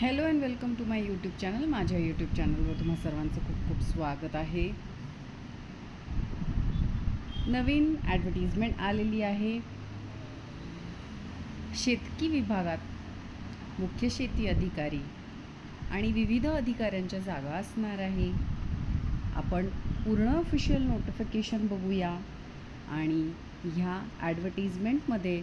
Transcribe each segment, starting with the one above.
Hello and welcome to my YouTube channel. माझ्या YouTube चॅनलवर तुम्हा सर्वांचं खूप खूप स्वागत आहे. नवीन ॲडव्हर्टिजमेंट आलेली आहे. शेतकी विभागात मुख्य शेती अधिकारी आणि विविध अधिकाऱ्यांच्या जागा असणार आहे. आपण पूर्ण ऑफिशियल नोटिफिकेशन बघूया आणि ह्या ॲडव्हर्टिजमेंटमध्ये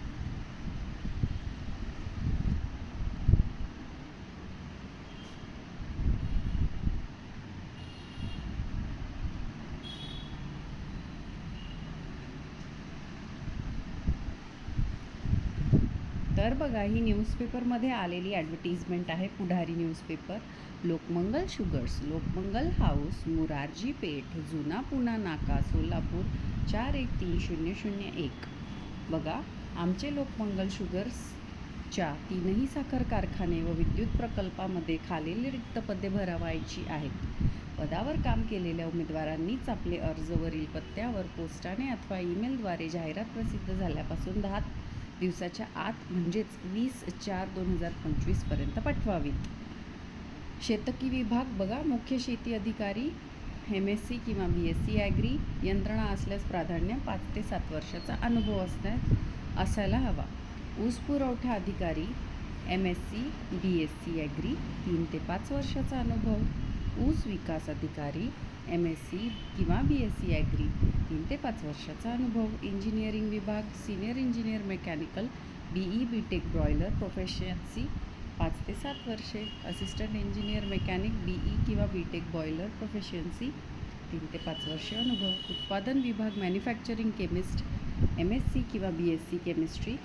तर बघा ही न्यूजपेपरमध्ये आलेली ॲडव्हर्टिजमेंट आहे Pudhari newspaper Lokmangal sugars Lokmangal house Murarji Peth Juna Puna Naka Solapur चार एक तीन शून्य शून्य एक. बघा आमचे लोकमंगल शुगर्सच्या तीनही साखर कारखाने व विद्युत प्रकल्पामध्ये खालील रिक्त पदे भरवायची आहेत. पदावर काम केलेल्या उमेदवारांनीच आपले अर्जवरील पत्त्यावर पोस्टाने अथवा ईमेलद्वारे जाहिरात प्रसिद्ध झाल्यापासून दहा दिवसाच्या आत म्हणजेच वीस चार दोन हजार पंचवीसपर्यंत पाठवावीत शेतकी विभाग बघा मुख्य शेती अधिकारी एम एस सी किंवा बी एस सी ॲग्री यंत्रणा असल्यास प्राधान्य पाच ते सात वर्षाचा अनुभव असण्यास असायला हवा. ऊस पुरवठा अधिकारी M S C B S C agri तीन ते पाच वर्षाचा अनुभव. ऊस विकास अधिकारी एम एस सी किंवा बी एस सी ॲग्री तीन ते पाच वर्षाचा अनुभव. इंजिनिअरिंग विभाग senior engineer mechanical B E B tech broiler proficiency पाच ते सात वर्षे. Assistant engineer mechanic B E किंवा बी टेक बॉयलर प्रोफेशन्सी तीन ते पाच वर्षे अनुभव. उत्पादन विभाग manufacturing chemist M S C किंवा B S C chemistry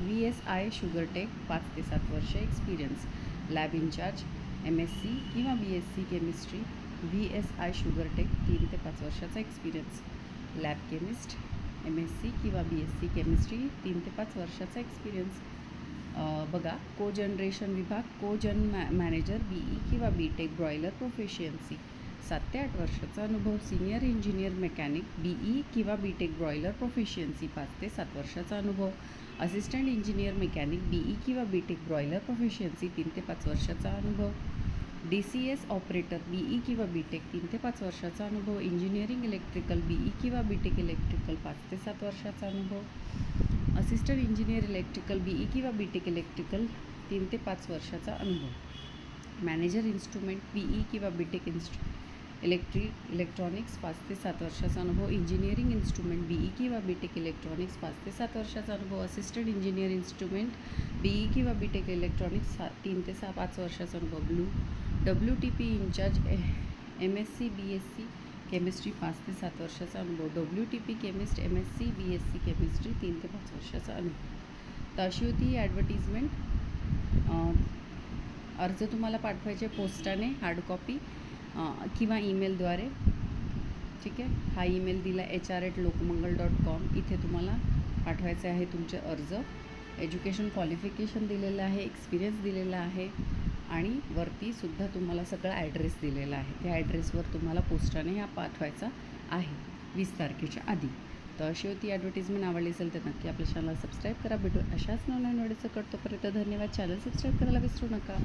V S I sugar tech पाच ते सात वर्षे experience lab incharge M S C किंवा B S C chemistry V S I sugar tech तीन ते पाच वर्षाचा experience lab chemist M S C किंवा बी एस सी केमिस्ट्री तीन ते पाच वर्षाचा एक्सपिरियन्स बघा को जनरेशन विभाग को जन मॅ मॅनेजर बी ई किंवा बी टेक ब्रॉयलर प्रोफेशियन्सी सात ते आठ वर्षाचा अनुभव senior engineer mechanic B E किंवा बी टेक ब्रॉयलर प्रोफेशियन्सी पाच ते सात वर्षाचा अनुभव. Assistant engineer mechanic B E किंवा बी टेक ब्रॉयलर प्रोफेशियन्सी तीन ते पाच वर्षाचा अनुभव. D C S operator B E किंवा बी टेक तीन ते पाच वर्षाचा अनुभव. इंजिनिअरिंग इलेक्ट्रिकल बी ई किंवा बी टेक इलेक्ट्रिकल पाच ते सात वर्षाचा अनुभव. Assistant engineer electrical B E किंवा बी टेक इलेक्ट्रिकल तीन ते पाच वर्षाचा अनुभव. मॅनेजर इन्स्ट्रुमेंट बी ई किंवा B tech instru electric electronics पाच ते सात वर्षाचा अनुभव. इंजिनिअरिंग इन्स्ट्रुमेंट बी ई किंवा बी टेक इलेक्ट्रॉनिक्स पाच ते सात वर्षाचा अनुभव. Assistant engineer instrument B E किंवा बी टेक इलेक्ट्रॉनिक्स सा तीन ते सहा पाच वर्षाचा अनुभव. Blue W T P incharge M S C B S C chemistry पाच ते सात वर्षाचा अनुभव. W T P chemist M S C B S C chemistry तीन ते पाच वर्षाचा अनुभव. तर अशी होती ही ॲडव्हर्टिजमेंट अर्ज तुम्हाला पाठवायचे पोस्टाने हार्ड कॉपी किंवा ईमेलद्वारे ठीक आहे? हा ईमेल दिला H R at Lokmangal dot com इथे तुम्हाला पाठवायचे आहे तुमचे अर्ज. एज्युकेशन क्वालिफिकेशन दिलेलं आहे एक्सपिरियन्स दिलेला आहे. आणि वरती सुद्धा तुम्हाला सगळा ॲड्रेस दिलेला आहे. त्या ॲड्रेसवर तुम्हाला पोस्टाने हा पाठवायचा आहे वीस तारखेच्या आधी. तर अशी होती ॲडव्हर्टिजमेंट आवडली असेल तर नक्की आपल्या चॅनलला सबस्क्राईब करा. भेटू अशाच नवनवीन व्हिडिओचं करतोपर्यंत धन्यवाद. चॅनल सबस्क्राईब करायला विसरू नका.